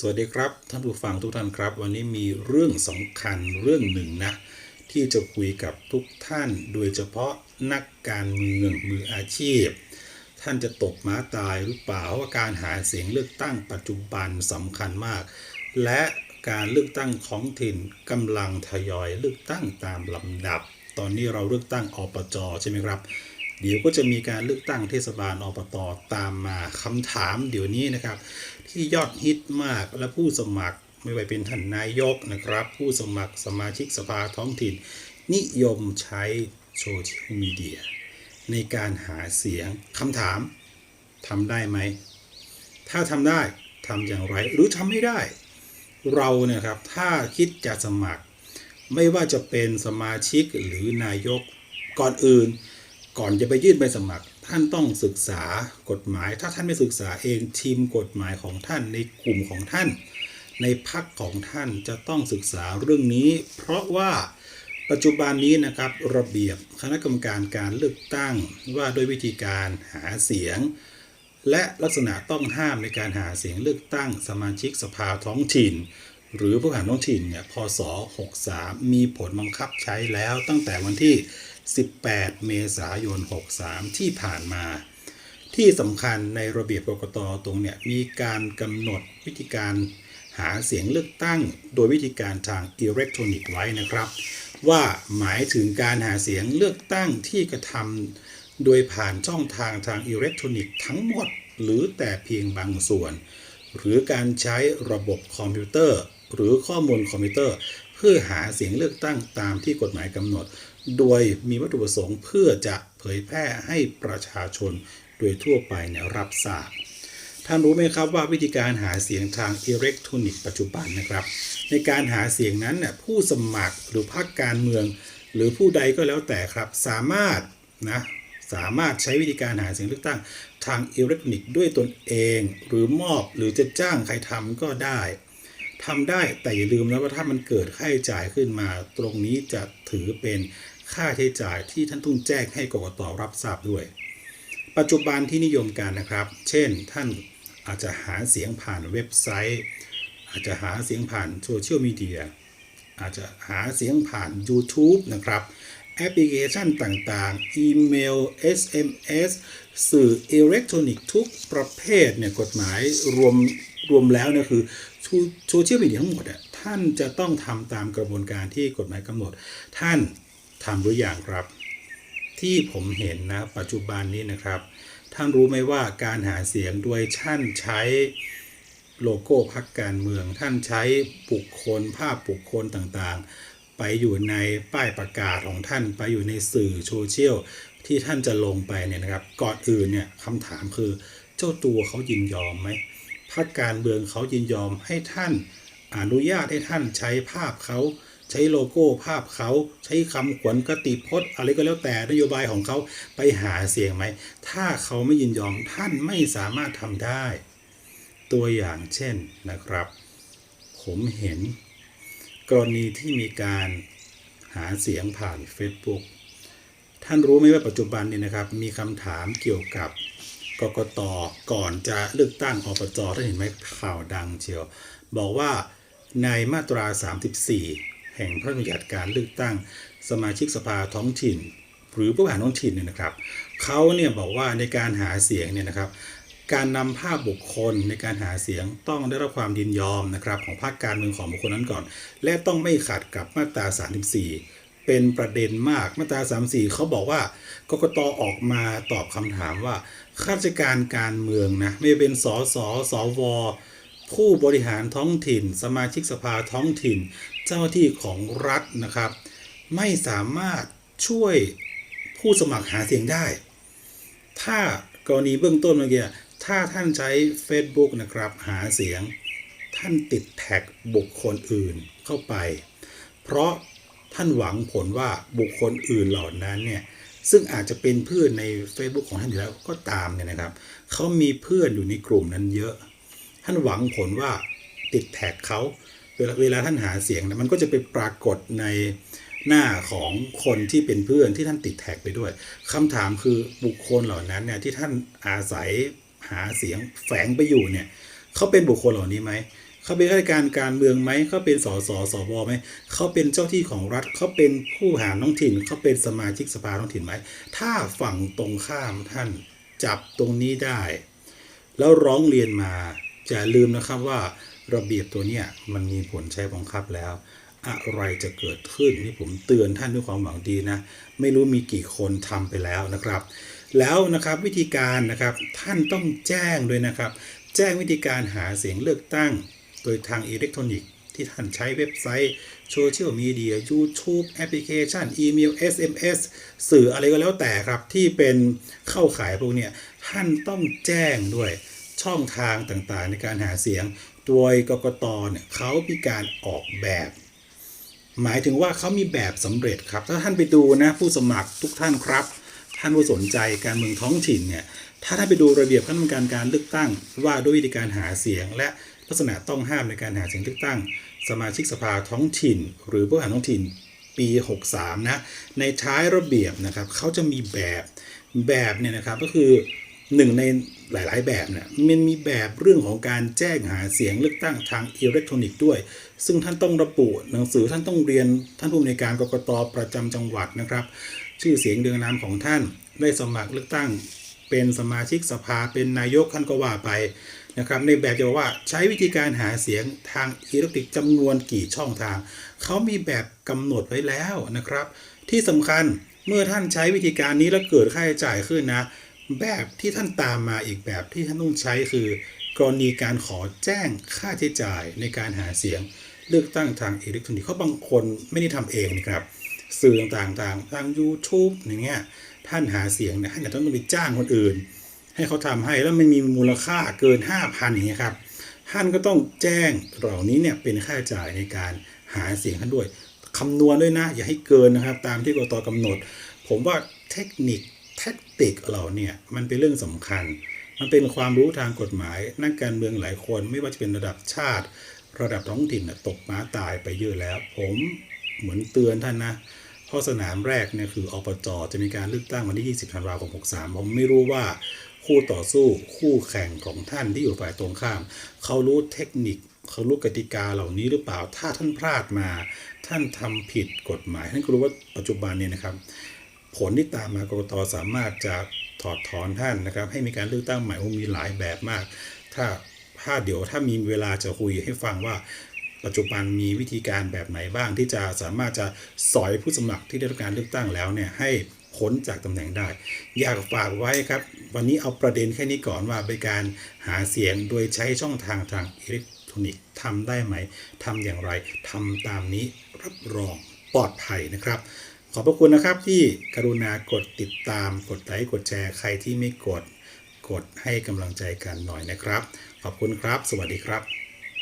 สวัสดีครับ ท่านผู้ฟังทุกท่านครับ วันนี้มีเรื่องสำคัญเรื่องหนึ่งนะ ที่จะคุยกับทุกท่าน โดยเฉพาะนักการเมืองมืออาชีพ ท่านจะตกม้าตายหรือเปล่าว่าการหาเสียงเลือกตั้งปัจจุบันสำคัญมาก และการเลือกตั้งท้องถิ่นกำลังทยอยเลือกตั้งตามลำดับ ตอนนี้เราเลือกตั้งอบจใช่ไหมครับ เดี๋ยวก็จะมีการเลือกตั้งเทศบาลอบตตามมาคำถามเดี๋ยวนี้นะครับ ที่ยอดฮิตมากและผู้สมัครไม่ว่าเป็นท่านนายกนะครับ ผู้สมัครสมาชิกสภาท้องถิ่น นิยมใช้โซเชียลมีเดียในการหาเสียงคำถามทำได้ไหม ถ้าทำได้ทำอย่างไรหรือทำไม่ได้ เราเนี่ยครับถ้าคิดจะสมัคร ไม่ว่าจะเป็นสมาชิกหรือนายกก่อนอื่น ก่อนจะไปยื่นใบสมัคร ท่านต้องศึกษากฎหมาย ถ้าท่านไม่ศึกษาเองทีมกฎหมายของท่านในกลุ่มของท่าน ในพักของท่านจะต้องศึกษาเรื่องนี้ เพราะว่าปัจจุบันนี้นะครับระเบียบคณะกรรมการการเลือกตั้งว่าด้วยวิธีการหาเสียง และลักษณะต้องห้ามในการหาเสียงเลือกตั้งสมาชิกสภาท้องถิ่น หรือผู้หารท้องถิ่นเนี่ยพศ 63 มีผลบังคับใช้แล้วตั้งแต่วันที่ 18 เมษายน 63 ที่ผ่านมา ที่สำคัญในระเบียบกกตตรงเนี่ยมีการกำหนดวิธีการหาเสียงเลือกตั้ง โดยวิธีการทางอิเล็กทรอนิกส์ไว้นะครับ ว่าหมายถึงการหาเสียงเลือกตั้งที่กระทำโดยผ่านช่องทางทางอิเล็กทรอนิกส์ทั้งหมด หรือแต่เพียงบางส่วน หรือการใช้ระบบคอมพิวเตอร์ หรือข้อมูลคอมพิวเตอร์ เพื่อหาเสียงเลือกตั้งตามที่กฎหมายกำหนด โดยมีวัตถุประสงค์เพื่อจะเผยแพร่ให้ประชาชนโดยทั่วไปเนี่ยรับทราบท่านรู้ไหมครับว่าวิธีการหาเสียงทางอิเล็กทรอนิกส์ปัจจุบันนะครับ ในการหาเสียงนั้นเนี่ยผู้สมัครหรือพรรคการเมือง หรือผู้ใดก็แล้วแต่ครับ สามารถนะสามารถใช้วิธีการหาเสียงเลือกตั้งทางอิเล็กทรอนิกส์ด้วยตนเอง หรือมอบหรือจะจ้างใครทำก็ได้ทำได้แต่อย่าลืมนะว่าถ้ามันเกิดค่าใช้จ่ายขึ้นมา ตรงนี้จะถือเป็น ค่าใช้จ่ายที่ท่านต้องแจ้งให้กกตรับทราบด้วย ปัจจุบันที่นิยมกันนะครับ เช่นท่านอาจจะหาเสียงผ่านเว็บไซต์ อาจจะหาเสียงผ่านโซเชียลมีเดียอาจจะหาเสียงผ่าน YouTube นะครับ แอปพลิเคชันต่างๆ อีเมล SMS สื่ออิเล็กทรอนิกส์ทุกประเภทเนี่ยกฎหมายรวมรวมแล้วเนี่ยคือโซเชียลมีเดียทั้งหมดอะท่านจะต้องทำตามกระบวนการที่กฎหมายกำหนด ท่าน ทำหรือยังครับ ที่ผมเห็นนะปัจจุบันนี้นะครับ ท่านรู้ไหมว่าการหาเสียงโดยท่านใช้โลโก้พรรคการเมือง ท่านใช้บุคคลภาพบุคคลต่างๆ ไปอยู่ในป้ายประกาศของท่านไปอยู่ในสื่อโซเชียลที่ท่านจะลงไปเนี่ยนะครับก่อนอื่นเนี่ยคำถามคือเจ้าตัวเขายินยอมไหมพรรคการเมืองเขายินยอมให้ท่านอนุญาตให้ท่านใช้ภาพเขา ใช้โลโก้ภาพเขาใช้คำขวัญกติพจน์อะไรก็แล้วแต่นโยบายของเขาไปหาเสียงไหม ถ้าเขาไม่ยินยอมท่านไม่สามารถทำได้ ตัวอย่างเช่นนะครับ ผมเห็น กรณีที่มีการหาเสียงผ่าน Facebook ท่านรู้ไหมว่าปัจจุบันเนี่ยนะครับ มีคำถามเกี่ยวกับกกตก่อนจะเลือกตั้งอบจท่านเห็นไหมข่าวดังเชียว บอกว่าในมาตรา 34 แห่งพระราชบัญญัติการเลือกตั้งสมาชิกสภาท้องถิ่น หรือผู้บริหารท้องถิ่นเนี่ยนะครับเขาเนี่ยบอกว่าในการหาเสียงเนี่ยนะครับ การนำภาพบุคคลในการหาเสียงต้องได้รับความยินยอมนะครับของภาคการเมืองของบุคคลนั้นก่อน และต้องไม่ขัดกับมาตรา 34 เป็นประเด็นมากมาตรา 34 เขาบอกว่ากกตออกมาตอบคำถามว่าข้าราชการการเมืองนะไม่เป็นสสสว ผู้บริหารท้องถิ่น สมาชิกสภาท้องถิ่น เจ้าหน้าที่ของรัฐนะครับ ไม่สามารถช่วยผู้สมัครหาเสียงได้ ถ้ากรณีเบื้องต้นเมื่อกี้ถ้าท่านใช้ Facebook นะครับหาเสียง ท่านติดแท็กบุคคลอื่นเข้าไป เพราะท่านหวังผลว่าบุคคลอื่นเหล่านั้นเนี่ยซึ่งอาจจะเป็นเพื่อนใน Facebook ของท่านอยู่แล้วก็ตามเนี่ยนะครับ เขามีเพื่อนอยู่ในกลุ่มนั้นเยอะ ท่านหวังผลว่าติดแท็กเขาเวลาเวลาท่านหาเสียงนะมันก็จะไปปรากฏในหน้าของคนที่เป็นเพื่อนที่ท่านติดแท็กไปด้วยคำถามคือบุคคลเหล่านั้นเนี่ยที่ท่านอาศัยหาเสียงแฝงไปอยู่เนี่ยเขาเป็นบุคคลเหล่านี้ไหมเขาเป็นข้าราชการการเมืองไหมเขาเป็นสสสวไหมเขาเป็นเจ้าที่ของรัฐเขาเป็นผู้หาท้องถิ่นเขาเป็นสมาชิกสภาท้องถิ่นไหมถ้าฝั่งตรงข้ามท่านจับตรงนี้ได้ แล้วร้องเรียนมา อย่าลืมนะครับว่าระเบียบตัวเนี้ยมันมีผลใช้บังคับแล้ว อะไรจะเกิดขึ้นนี่ผมเตือนท่านด้วยความหวังดีนะ ไม่รู้มีกี่คนทำไปแล้วนะครับ แล้วนะครับวิธีการนะครับท่านต้องแจ้งด้วยนะครับ แจ้งวิธีการหาเสียงเลือกตั้ง โดยทางอิเล็กทรอนิกส์ที่ท่านใช้เว็บไซต์โซเชียลมีเดีย YouTube แอปพลิเคชันอีเมล SMS สื่ออะไรก็แล้วแต่ครับ ที่เป็นเข้าขายพวกเนี้ยท่านต้องแจ้งด้วย ช่องทางต่างๆ ในการหาเสียง โดยกกตเนี่ยเขามีการออกแบบ หมายถึงว่าเขามีแบบสำเร็จครับ ถ้าท่านไปดูนะผู้สมัครทุกท่านครับ ท่านผู้สนใจการเมืองท้องถิ่นเนี่ย ถ้าท่านไปดูระเบียบขั้นตอนการการเลือกตั้ง ว่าด้วยวิธีการหาเสียง และลักษณะต้องห้ามในการหาเสียงเลือกตั้ง สมาชิกสภาท้องถิ่น หรือผู้หารท้องถิ่นปี 63 นะ ในท้ายระเบียบนะครับเขาจะมีแบบแบบเนี่ยนะครับก็คือ หนึ่งในหลาย ๆ แบบเนี่ยมันมีแบบเรื่องของการแจ้งหาเสียงเลือกตั้งทางอิเล็กทรอนิกส์ด้วย ซึ่งท่านต้องระบุหนังสือท่านต้องเรียนท่านผู้อำนวยการกรกตประจำจังหวัดนะครับ ชื่อเสียงเดืองนามของท่านได้สมัครเลือกตั้ง เป็นสมาชิกสภาเป็นนายกท่านก็ว่าไปนะครับในแบบจะบอกว่าใช้วิธีการหาเสียงทางอิเล็กทรอนิกส์จำนวนกี่ช่องทาง เขามีแบบกำหนดไว้แล้วนะครับ ที่สำคัญเมื่อท่านใช้วิธีการนี้แล้วเกิดค่าใช้จ่ายขึ้นนะ แบบที่ท่านตามมาอีกแบบที่ท่านต้องใช้คือ กรณีการขอแจ้งค่าใช้จ่ายในการหาเสียงเลือกตั้งทางอิเล็กทรอนิกส์เขาบางคนไม่ได้ทำเองนะครับ สื่อต่างๆทาง YouTube อย่างเงี้ยท่านหาเสียงเนี่ยท่านจะต้องไปจ้างคนอื่น ให้เขาทำให้แล้วมันมีมูลค่าเกิน 5,000อย่างเงี้ยครับท่านก็ต้องแจ้งเหล่านี้เนี่ยเป็นค่าจ่ายในการหาเสียงท่านด้วยคำนวณด้วยนะ อย่าให้เกินนะครับ ตามที่กตกำหนด ผมว่าเทคนิค ติกเหล่าเนี่ยมันเป็นเรื่องสำคัญ มันเป็นความรู้ทางกฎหมาย นักการเมืองหลายคนไม่ว่าจะเป็นระดับชาติ ระดับท้องถิ่นน่ะตกม้าตายไปเยอะแล้ว ผมเหมือนเตือนท่านนะเพราะสนามแรกเนี่ยคืออปจจะมีการเลือกตั้งวันที่ 20ธันวาคม 63 ผมไม่รู้ว่าคู่ต่อสู้คู่แข่งของท่านที่อยู่ฝ่ายตรงข้าม เขารู้เทคนิคเขารู้กติกาเหล่านี้หรือเปล่า ถ้าท่านพลาดมา ท่านทำผิดกฎหมาย ท่านก็รู้ว่าปัจจุบันเนี่ยนะครับ ผลที่ตามมากรกตสามารถจะถอดถอนท่านนะครับ ให้มีการเลือกตั้งใหม่มีหลายแบบมาก ถ้าถ้าเดี๋ยวถ้ามีเวลาจะคุยให้ฟังว่าปัจจุบันมีวิธีการแบบไหนบ้างที่จะสามารถจะสอยผู้สมัครที่ได้รับการเลือกตั้งแล้วเนี่ยให้พ้นจากตำแหน่งได้ อยากฝากไว้ครับ วันนี้เอาประเด็นแค่นี้ก่อนว่าเป็นการหาเสียงโดยใช้ช่องทางทางอิเล็กทรอนิกส์ทำได้ไหมทำอย่างไรทำตามนี้รับรองปลอดภัยนะครับ ขอบพระคุณนะครับที่กรุณากดติดตาม กดไลค์กดแชร์ใครที่ไม่กด กดให้กำลังใจกันหน่อยนะครับ ขอบคุณครับ สวัสดีครับ